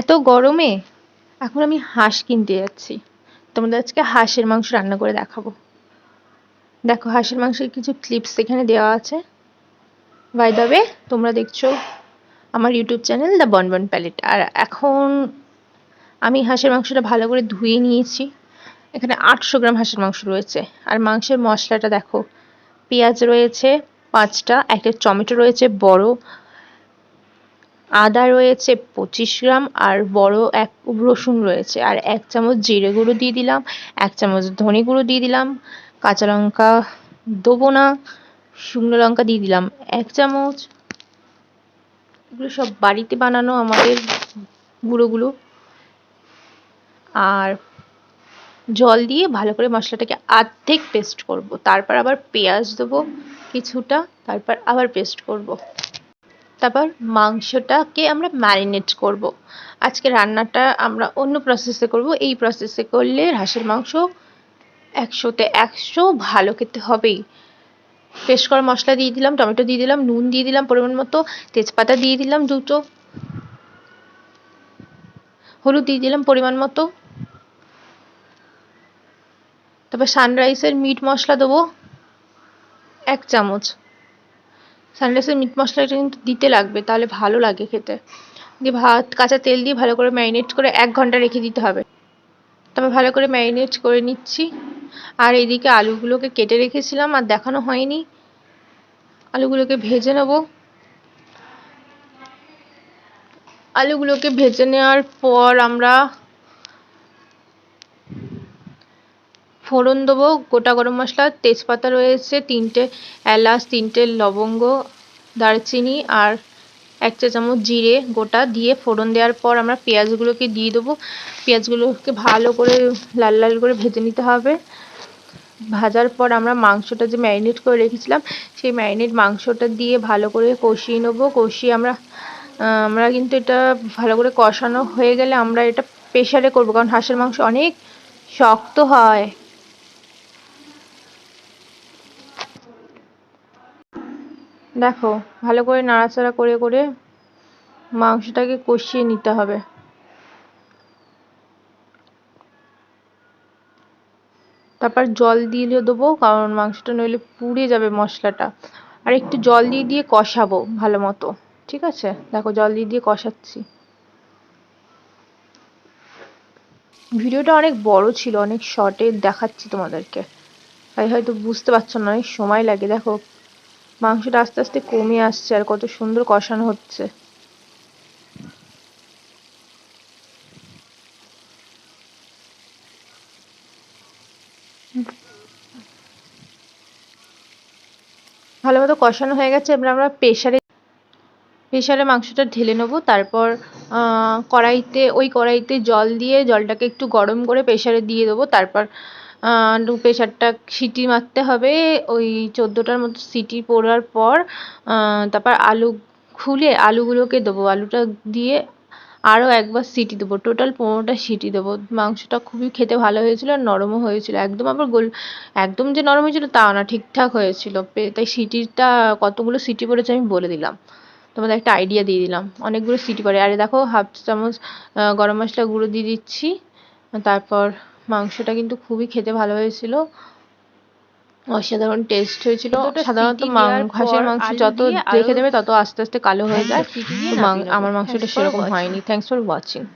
এত গরমে? এখন আমি হাঁস কিনতে যাচ্ছি। তোমাদের আজকে হাঁসের মাংস রান্না করে দেখাবো। দেখো, হাঁসের মাংসের কিছু ক্লিপস এখানে দেওয়া আছে। বাই ওয়ে তোমরা দেখছ আমার YouTube channel the bonbon palette আর এখন আমি হাঁসের মাংসটা ভালো করে ধুয়ে নিয়েছি। এখানে আটশো গ্রাম হাঁসের মাংস রয়েছে। আর মাংসের মশলাটা দেখো, পেঁয়াজ রয়েছে পাঁচটা, একটা টমেটো রয়েছে বড় আদা রয়েছে পঁচিশ গ্রাম আর বড় এক রসুন রয়েছে। আর এক চামচ জিরে গুঁড়ো দিয়ে দিলাম, এক চামচ ধনে গুঁড়ো দিয়ে দিলাম, কাঁচা লঙ্কা দেবো না, শুকনো লঙ্কা দিয়ে দিলাম। এক চামচ, এগুলো সব বাড়িতে বানানো আমাদের গুঁড়োগুলো। আর জল দিয়ে ভালো করে মশলাটাকে আর্ধেক পেস্ট করব। তারপর আবার পেঁয়াজ দেবো কিছুটা, তারপর আবার পেস্ট করব। তারপর মাংসটাকে আমরা ম্যারিনেট করব। আজকে রান্নাটা আমরা অন্য প্রসেসে করব। এই প্রসেসে করলে হাঁসের মাংস একশোতে একশো ভালো খেতে হবেই। পেস্ট করা মশলা দিয়ে দিলাম, টমেটো দিয়ে দিলাম, নুন দিয়ে দিলাম, পরিমাণ মতো তেজপাতা দিয়ে দিলাম দুটো। হলুদ দিয়ে দিলাম পরিমাণ মতো। তারপর সানরাইসের মিট মশলা দেবো, এক চামচ। সানরাইসের মিট মশলাটা কিন্তু দিতে লাগবে, তাহলে ভালো লাগে খেতে। দিয়ে ভাত, কাঁচা তেল দিয়ে ভালো করে ম্যারিনেট করে এক ঘণ্টা রেখে দিতে হবে। তারপর ভালো করে ম্যারিনেট করে নিচ্ছি। আর এদিকে আলুগুলোকে কেটে রেখেছিলাম, আর দেখানো হয়নি। আলুগুলোকে ভেজে নেব। আলুগুলোকে ভেজে নেওয়ার পর আমরা ফোড়ন দেবো, গোটা গরম মশলা, তেজপাতা রয়েছে, তিনটে এলাচ, তিনটে লবঙ্গ, দারচিনি আর এক চা চামচ জিরে গোটা দিয়ে ফোড়ন দেওয়ার পর আমরা পেঁয়াজগুলোকে দিয়ে দেবো। পেঁয়াজগুলোকে ভালো করে, লাল লাল করে ভেজে নিতে হবে। ভাজার পর আমরা মাংসটা যে ম্যারিনেট করে রেখেছিলাম, সেই ম্যারিনেট মাংসটা দিয়ে ভালো করে কষিয়ে নেব। কষিয়ে আমরা আমরা কিন্তু এটা ভালো করে কষানো হয়ে গেলে আমরা এটা প্রেশারে করব, কারণ হাঁসের মাংস অনেক শক্ত হয়। দেখো, ভালো করে নাড়াচাড়া করে করে মাংসটাকে কষিয়ে নিতে হবে। তারপর জল দিয়ে দেবো, কারণ মাংসটা নইলে পুড়ে যাবে মশলাটা। আর একটু জল দিয়ে দিয়ে কষাবো ভালো মতো, ঠিক আছে? দেখো, জল দিয়ে দিয়ে কষাচ্ছি। ভিডিওটা অনেক বড় ছিল, অনেক শর্টে দেখাচ্ছি তোমাদেরকে। তাই হয়তো বুঝতে পারছ না, অনেক সময় লাগে। দেখো মাংসটা আস্তে আস্তে কমে আসছে আর কত সুন্দর কষানো হচ্ছে। ভালো মতো কষানো হয়ে গেছে, এবার আমরা প্রেশারে প্রেশারে মাংসটা ঢেলে নেব। তারপর কড়াইতে, ওই কড়াইতে জল দিয়ে জলটাকে একটু গরম করে প্রেশারে দিয়ে দেবো। তারপর প্রেশারটা সিটি মারতে হবে। ওই চোদ্দোটার মতো সিটি পড়ার পর তারপর আলু খুলে আলুগুলোকে দেবো। আলুটা দিয়ে আরও একবার সিটি দেবো। টোটাল পনেরোটা সিটি দেবো। মাংসটা খুবই খেতে ভালো হয়েছিলো আর নরমও হয়েছিল। একদম আবার গোল, একদম যে নরম হয়েছিল তাও না, ঠিকঠাক হয়েছিলো। তাই সিটিটা কতগুলো সিটি পড়েছে আমি বলে দিলাম। তোমাদের একটা আইডিয়া দিয়ে দিলাম। অনেকগুলো সিটি পড়ে। আরে দেখো, হাফ চামচ গরম মশলা গুঁড়ো দিয়ে দিচ্ছি। তারপর মাংসটা কিন্তু খুবই খেতে ভালো হয়েছিল অসাধারণ টেস্ট হয়েছিল। সাধারণত হাঁসের মাংস যত দেখে দেবে তত আস্তে আস্তে কালো হয়ে যায়। আমার মাংসটা সেরকম হয়নি। Thanks for watching